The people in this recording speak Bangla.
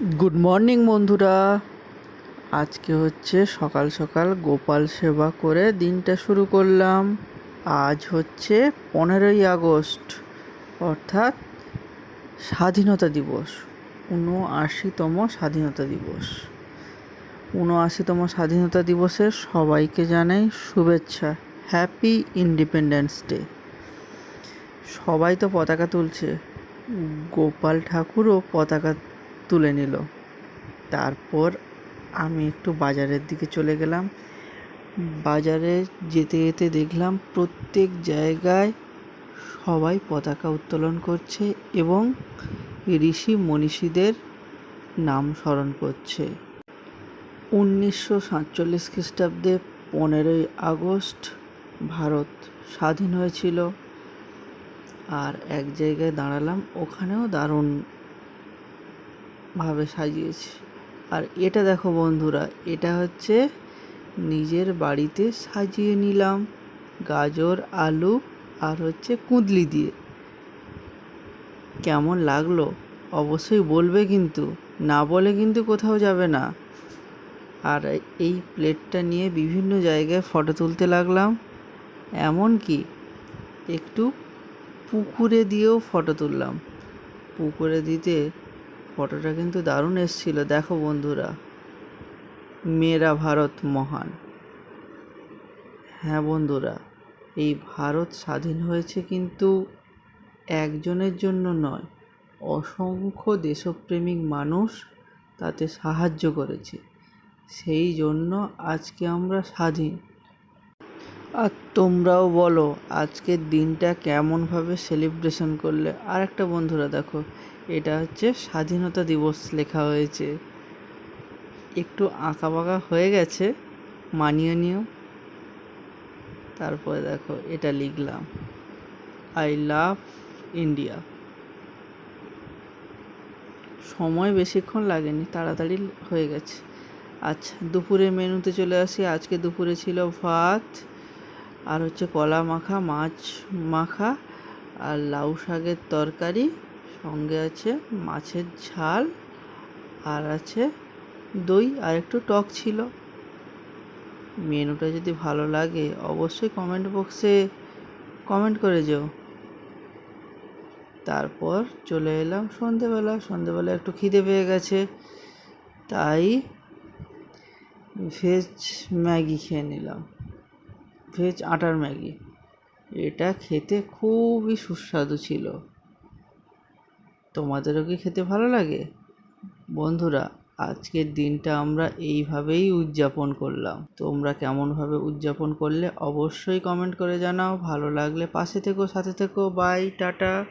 গুড মর্নিং বন্ধুরা। আজকে হচ্ছে সকাল সকাল গোপাল সেবা করে দিনটা শুরু করলাম। আজ হচ্ছে পনেরোই আগস্ট, অর্থাৎ স্বাধীনতা দিবস, ঊনআশিতম স্বাধীনতা দিবস। ঊনআশিতম স্বাধীনতা দিবসে সবাইকে জানাই শুভেচ্ছা হ্যাপি ইন্ডিপেন্ডেন্স ডে সবাই তো পতাকা তুলছে, গোপাল ঠাকুরও পতাকা তুলে নিল। তারপর আমি একটু বাজারের দিকে চলে গেলাম। বাজারে যেতে যেতে দেখলাম প্রত্যেক জায়গায় সবাই পতাকা উত্তোলন করছে এবং ঋষি মনীষীদের নাম স্মরণ করছে। উনিশশো সাতচল্লিশ খ্রিস্টাব্দে পনেরোই আগস্ট ভারত স্বাধীন হয়েছিল। আর এক জায়গায় দাঁড়ালাম, ওখানেও দারুণ ভাবে সাজিয়েছি। আর এটা দেখো বন্ধুরা, এটা হচ্ছে নিজের বাড়িতে সাজিয়ে নিলাম গাজর, আলু আর হচ্ছে কুঁদলি দিয়ে। কেমন লাগল? অবশ্যই বলবে কিন্তু, না বলে কিন্তু কোথাও যাবে না। আর এই প্লেটটা নিয়ে বিভিন্ন জায়গায় ফটো তুলতে লাগলাম। এমনকি একটু পুকুরে দিয়েও ফটো তুললাম। পুকুরে দিতে ফটোটা কিন্তু দারুণ এসছিল। দেখো বন্ধুরা মেরা ভারত মহান। হ্যাঁ বন্ধুরা, এই ভারত স্বাধীন হয়েছে কিন্তু একজনের জন্য নয়, অসংখ্য দেশপ্রেমিক মানুষ তাতে সাহায্য করেছে। সেই জন্য আজকে আমরা স্বাধীন। আর তোমরাও বলো, আজকের দিনটা কেমনভাবে সেলিব্রেশন করলে? আর একটা বন্ধুরা দেখো এটা হচ্ছে স্বাধীনতা দিবস লেখা হয়েছে। একটু আঁকা বাঁকা হয়ে গেছে, মানিয়ে নিও। তারপরে দেখো, এটা লিখলাম আই লাভ ইন্ডিয়া সময় বেশিক্ষণ লাগেনি, তাড়াতাড়ি হয়ে গেছে। আচ্ছা দুপুরে মেনুতে চলে আসি। আজকে দুপুরে ছিল ভাত, আর হচ্ছে কলা মাখা, মাছ মাখা, আর লাউ শাকের তরকারি সঙ্গে আছে মাছের ঝাল আর আছে দই আর একটু টক ছিল। মেনুটা যদি ভালো লাগে অবশ্যই কমেন্ট বক্সে কমেন্ট করে যেও। তারপর চলে এলাম সন্ধেবেলা। সন্ধেবেলা একটু খিদে পেয়ে গেছে, তাই ভেজ ম্যাগি খেয়ে নিলাম। ভেজ আটার ম্যাগি। এটা খেতে খুবই সুস্বাদু ছিল। তোমাদেরও কি খেতে ভালো লাগে? বন্ধুরা, আজকের দিনটা আমরা এইভাবেই উদযাপন করলাম। তোমরা কেমনভাবে উদযাপন করলে অবশ্যই কমেন্ট করে জানাও। ভালো লাগলে পাশে থেকো, সাথে থেকো। Bye tata.